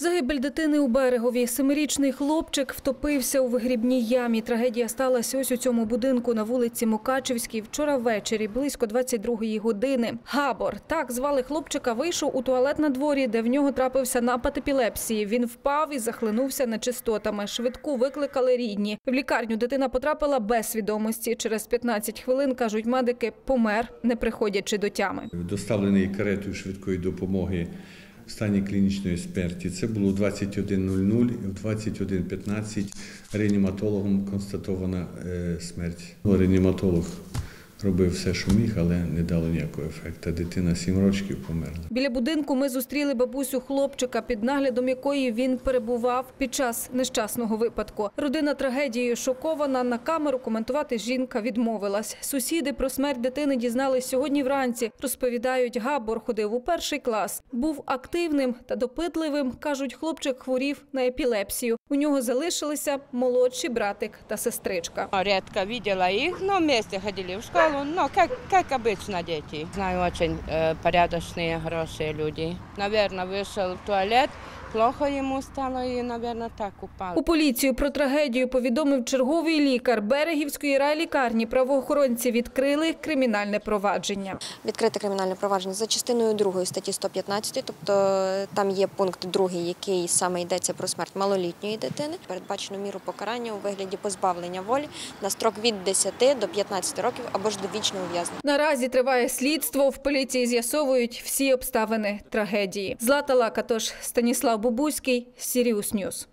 Загибель дитини у берегові. Семирічний хлопчик втопився у вигрібній ямі. Трагедія сталася ось у цьому будинку на вулиці Мукачевській. Вчора ввечері, близько 22-ї години. Габор, так звали хлопчика, вийшов у туалет на дворі, де в нього трапився напад епілепсії. Він впав і захлинувся нечистотами. Швидку викликали рідні. В лікарню дитина потрапила без свідомості. Через 15 хвилин, кажуть медики, помер, не приходячи до тями. доставлений каретою швидкої допомоги стані клінічної смерті. Це було 21.00 і в 21.15 реаніматологом констатована е, смерть. Ну, Реаніматолог робив все, що міг, але не дало ніякого ефекту. Дитина 7 років померла. Біля будинку ми зустріли бабусю хлопчика, під наглядом якої він перебував під час нещасного випадку. Родина трагедією шокована. На камеру коментувати жінка відмовилась. Сусіди про смерть дитини дізнались сьогодні вранці. Розповідають, Габор ходив у перший клас. Був активним та допитливим. Кажуть, хлопчик хворів на епілепсію. У нього залишилися молодший братик та сестричка. Редко видела их, но вместе ходили в школу, но как, как обычно дети. Знаю очень э, порядочные, хорошие люди. Наверное, вышел в туалет, плохо ему стало и, наверное, так упал. У поліцію про трагедію повідомив черговий лікар Берегівської райлікарні. Правоохоронці відкрили кримінальне провадження. Відкрите кримінальне провадження за частиною 2 статті 115, тобто е, там є пункт 2, який саме йдеться про смерть малолітньої дитини. Передбачено міру покарання у вигляді позбавлення волі на строк від 10 до 15 років або ж до вічного ув'язнення. Наразі триває слідство. В поліції з'ясовують всі обставини трагедії. Злата Лакатош, Станіслав Бубуський, Сіріус Ньюс.